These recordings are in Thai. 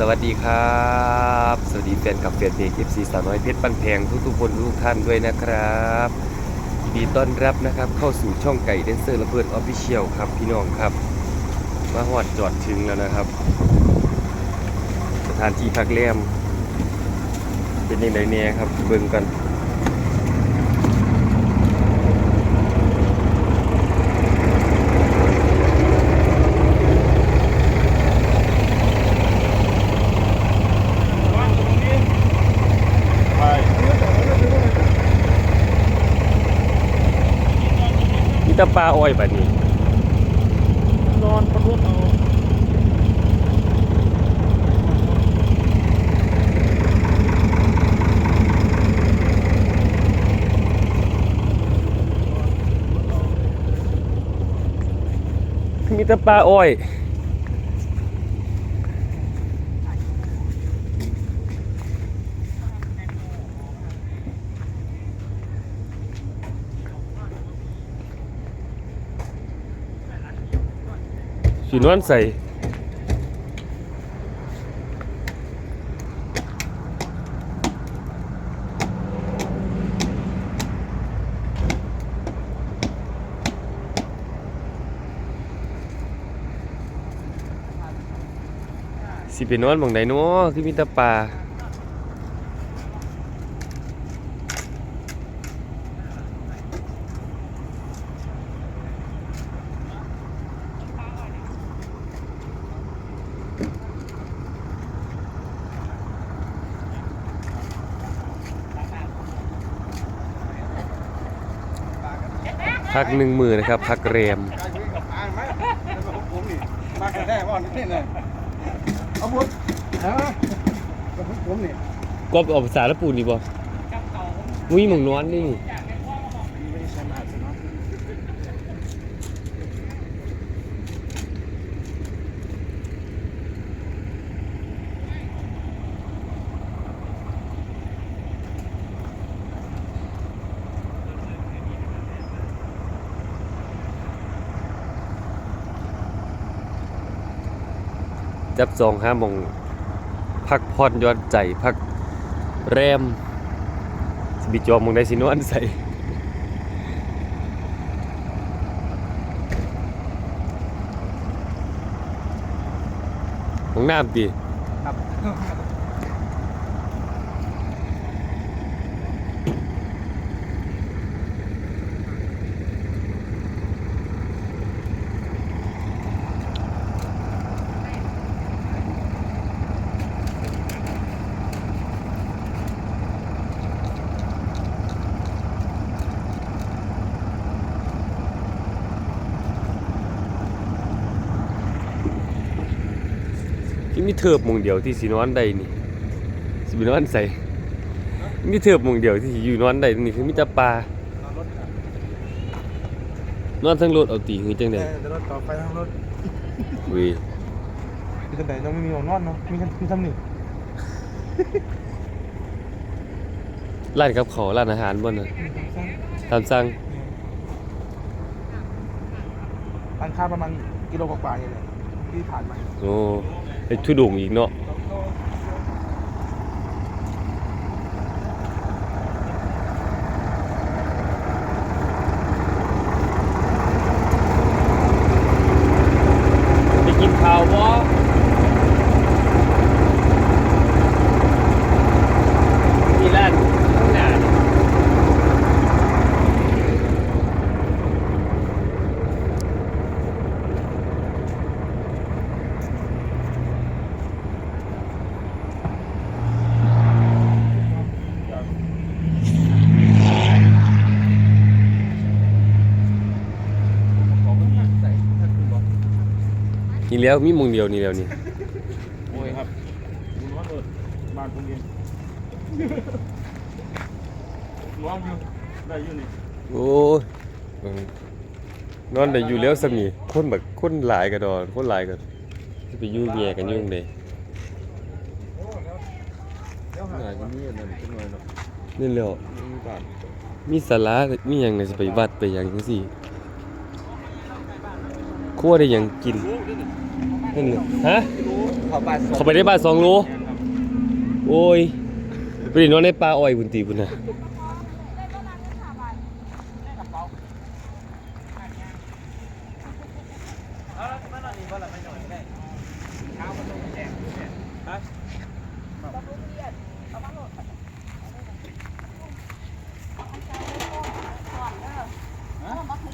สวัสดีครับ สวัสดีแฟนกับแฟนเพลง FC สาวน้อยเพชรปันแพงทุกๆคนทุกท่านด้วยนะครับยินดีต้อนรับนะครับเข้าสู่ช่องไก่เดนเซอร์และเพื่อนออฟฟิเชียลครับพี่น้องครับ มาหอดจอดถึงแล้วนะครับ สถานที่พักแรมเป็นยังไงเนี่ยครับเบิ่งกัน มีแตาปลาอ้อยแบบนี้นอนประทุเอามีแต่ปลาอ้อย สีนวลใส่สิเป็นอนหมองใดเนาะคือมีแต่ปลา พักหนึ่งมือนะครับ พักเรมกาแค่ว่าระแทกว่านี่นี่เอาบุญฮะผมนี่กบออกภาษาละปูนี่บ่มุ้ยมองนอนนี่ ไม่ได้ใช้มาสิเนาะ จับจองห้าโมงพักผ่อนย้อนใจพักแรมสิบิจอมมองได้สินวนใส่ของน้ำดีครับ ที่มีเทิบหมองเดียวที่สินอนได้นี่สิบินอนใส่มีเทิบหมองเดียวที่สิอยู่นอนได้นี่คือมีแต่ปลานอนรถครับนอนทั้งรถเอาตีคือจังได๋แต่รถต่อไฟทางรถเว้ยคือแต่ยังไม่มีห้องนอนเนาะมีกันมีทำหนึ่งร้านกับเขาวร้านอาหารบ่น่ะตามสั่งร้านค้าประมาณกิโลกว่าๆเนี่ยแหละที่ผ่านมาโอ้ ไอ้ทุดงอีกเนาะ ไปกินข้าวบ่มีร้านข้างหน้านี่ นี่แล้วมีหมองเดียวนี่แล้วนี่โอ้ยครับบุญวัดเอิดบ้านผมเองร้องอยู่ได้อยู่นี่โอ้ยเบิ่งนอนได้อยู่แล้วสมีคนแบบคนหลายกระดอนคนหลายกันจะไปยุ่งแย่กันยุ่งเลยโอ้แล้วแล้วหาหลายยกันนี่นี่นั่นขึ้นมาเนาะนี่แหล้วมีบ้านมีสาระมีหยังไงจะไปวัดไปหยังจังซี่ครัวได้หยังกิน นั่นฮะเขาบ้านเขาไปได้บานสองโลโอ้ยไปดินอนในป่าอ้อยบุญตีบุญนะ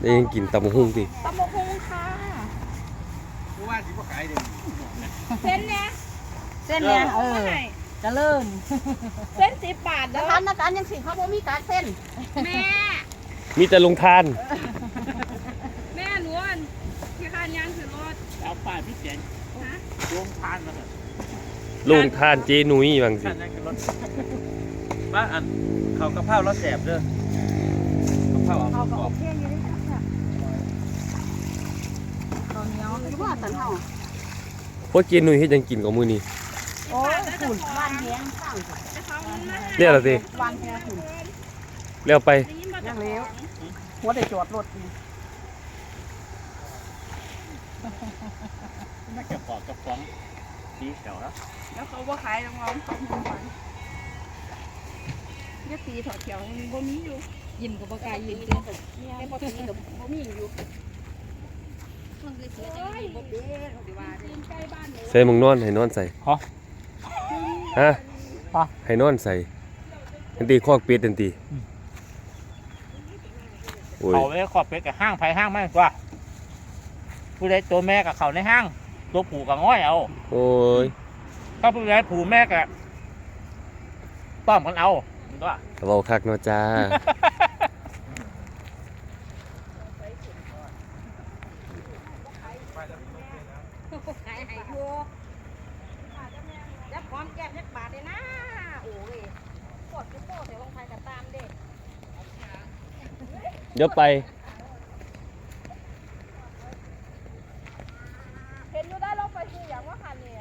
ได้ยังกินตำหุ่งดิตำบกฮงค่ะ ผู้ว่าสิบ่ขาย เด้เส้นเนี่ยเส้นเนี่ยเออจะเริ่มเส้นสิบบาทเด้แล้อวทันนะการยังสิเขาบ่มีการเส้นแม่ มีแต่ลงทาน แม่หนวลพี่คานยางถือรถเอาป้ายพี่เจ๋งฮะรวมทานมาเถอะลงทานเจนุ้ยบางสิ ท่านนั่นคือรถบ้านอันเขากระเพรารถแสบเด้อกระเพราเอาเขาก็กรโออบเคอยู่ได้ค่ะตอนนี้คือว่า สันเฮาพวกเจนุ้ยเฮ็ดหยังกินกับมื้อนี้โอ้ขุ่นบ้านเลี้ยงสร้างจะเขามันมาเรียกแล้วสิบ้านแค่ขุ่นเร็วไปได้ยินมายัจากงเลี้ยวหัวได้จอดรถนี่น่าจะปอกกระป๋องสีเขียวแล้วแล้วเขาบ่ขายรางวัลของรางวัลยตีถอดเขียวมันบ่มีอยู่ยินกับบ่กล้ายินเเด้อแค่บ่ตีกับบ่มีอยู่ มันคือเสือจะมีบ่เป็นเขาสิว่าเด้ใกล้บ้านหนูใส่หมึงนอนให้นอนใส่ฮะฮะฮะ ให้นอนใส่ทันทีคอกเป็ดทันทีโอ้ยเขาไม่ได้ขอบเป็ดกับห้างไผ่ห้างไม่กว่า ผู้ใดตัวแม่กับเขาในห้าง ตัวผูกับง้อยเอาโอ้ยถ้าผู้ใดผูแม่กับป้อมกันเอาตัวเว้าคักเนาะจ้า ขาย ให้อยู่จับพร้อมแก้มจักบาทเลยนะ โอ้ยกดโป้แต่ลงไทยกับตามเด้เดี๋ยวไป เห็นอยู่ได้ลงไปซื้ออย่างว่าคันนี่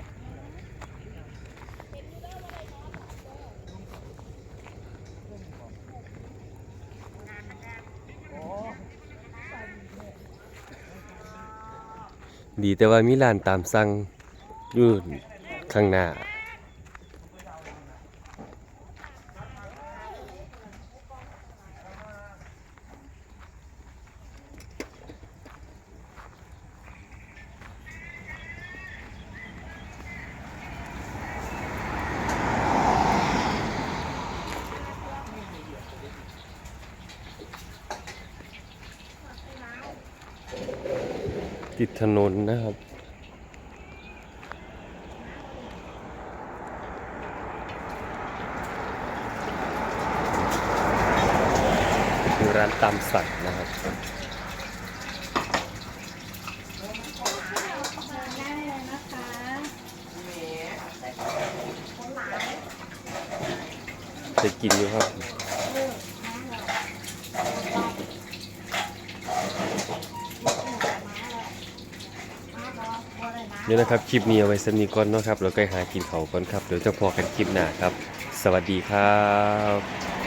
ดีแต่ว่ามีร้านตามสั่งอยู่ข้างหน้า ติดถนนนะครับ คือร้านตามสั่งนะครับ จะกินอยู่ครับ เดี๋ยวนะครับคลิปนี้เอาไว้สำนีก่อนเนาะครับแล้วก็หากินเขาก่อนครับเดี๋ยวจะพอกันคลิปหน้าครับ สวัสดีครับ